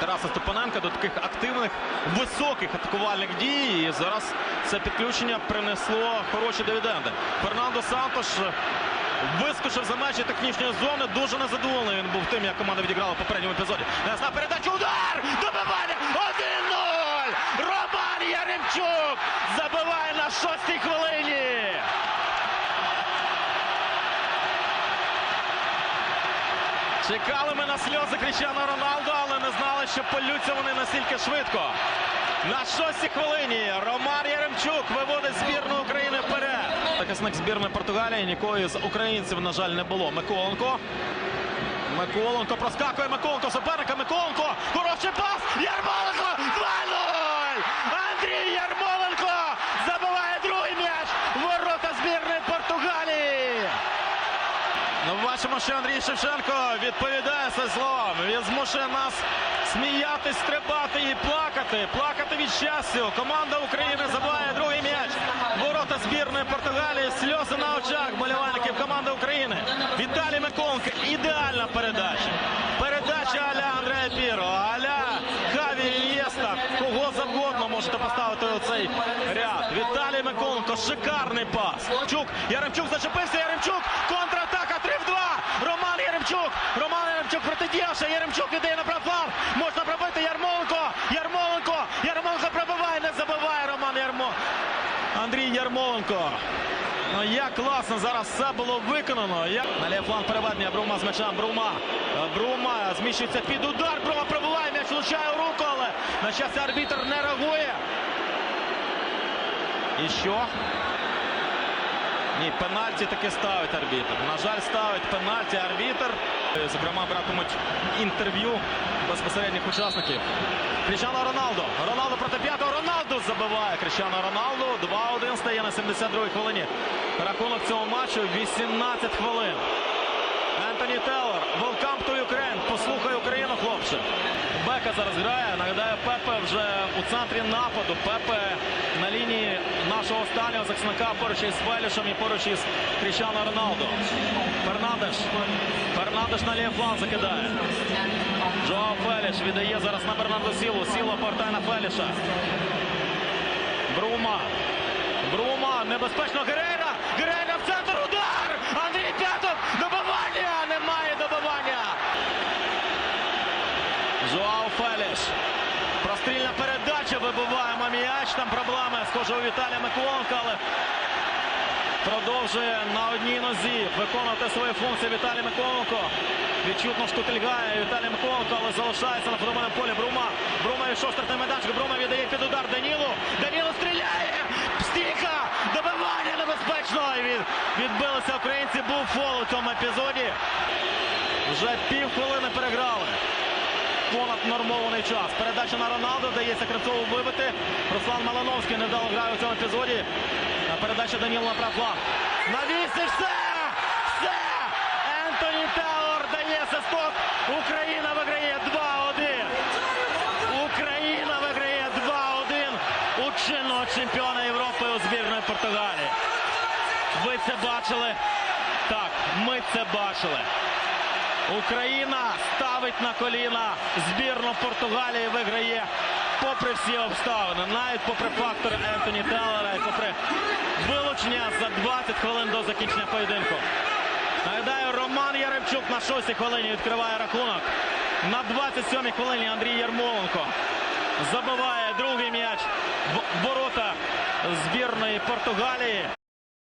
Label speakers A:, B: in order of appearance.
A: Тараса Степаненка до таких активних, високих атакувальних дій. І зараз це підключення принесло хороші дивіденди. Фернандо Сантош вискочив за межі технічної зони. Дуже незадоволений він був тим, як команда відіграла в попередньому епізоді. Несна передачу Удар! Добивання! 1-0! Роман Яремчук забиває на шостій хвилині. Чекали ми на сльози Кріщану Роналду, але не знали, що полються вони настільки швидко. На шостій хвилині Ромар Яремчук виводить збірну України вперед. Захисник збірної Португалії нікої з українців, на жаль, не було. Миколенко. Миколенко проскакує Миколенко суперника. Миколенко. Хороший пас. Ярмоленко. 2-0. Андрій Ярмоленко забиває другий м'яч. в Ворота збірної Португалії. Ну, бачимо, що Андрій Шевченко відповідає за злом. Він змушує нас сміятись, стрибати і плакати. Плакати від щастя. Команда України забиває другий м'яч. Ворота збірної Португалії. Сльози на очах болівальників команди України. Віталій Миколенко. Ідеальна передача. Передача аля Андрея Піро. Аля Хаві Ін'єста. Кого завгодно можете поставити у цей ряд. Віталій Миколенко. Шикарний пас. Чук. Яремчук зачепився. Яремчук. Контратака 3 в 2. Роман Яремчук. Роман Яремчук протидіявши. Яремчук іде на правфланг. Можна пробити Ярмоленко. Ярмоленко. Ярмоленко пробиває. Не забиває Роман Ярмо. Андрій Ярмоленко. Ну як класно зараз все було виконано. Як... На лівий фланг переведення Брума з м'ячем. Брума. Брума зміщується під удар. Брума пробиває. М'яч влучає у руку, але на щастя арбітр не реагує. І що? Ні, пенальті таки ставить арбітр. На жаль, ставить пенальті арбітр. Е, Зокрема, братимуть інтерв'ю безпосередніх учасників. Кріщано Роналдо. Роналдо проти п'ятого. Роналдо забиває. Кріщано Роналдо. 2-1 стає на 72-й хвилині. Рахунок цього матчу 18 хвилин. Ентоні Теллер. Welcome to Ukraine. Послухай Україну, хлопче. Бека зараз грає. Нагадаю, Пепе вже у центрі нападу. Пепе на останнього захисника поруч із Фелішем і поруч із Кріщано Роналдо. Фернандеш. Фернандеш на лівий фланг закидає. Жоао Феліш віддає зараз на Бернардо Сілу. Сіло повертає на Феліша. Брума. Брума. Небезпечно Герейра. Герейра в центр. Удар! Андрій П'ятов. Добивання. Немає добивання. Жоао Феліш. Прострільна передача. Вибиваємо м'яч. Там проблеми. Схоже у Віталія Миколенка, але продовжує на одній нозі виконувати свої функції Віталій Миколенко. Відчутно штутильгає Віталій Миколенко, але залишається на футбольному полі Брума. Брума йшов штрафний майданчик. Брума віддає під удар Данілу. Даніло стріляє. Стійка. Добивання небезпечно. І від, відбилися українці. Був фол у цьому епізоді. Вже пів хвилини переграли. Понад нормований час. Передача на Роналду. Дається Кривцову вибити. Руслан Малановський невдало грає у цьому епізоді. Передача Данілу на правфланг. Навісиш все! Все! Ентоні Таулер дає свисток. Україна виграє 2-1. Україна виграє 2-1 у чинного чемпіона Європи у збірної Португалії. Ви це бачили? Так, ми це бачили. Україна ставить на коліна збірну Португалії виграє попри всі обставини, навіть попри фактор Ентоні Теллера і попри вилучення за 20 хвилин до закінчення поєдинку. Нагадаю, Роман Яремчук на 6 хвилині відкриває рахунок. На 27 хвилині Андрій Ярмоленко забиває другий м'яч в ворота збірної Португалії.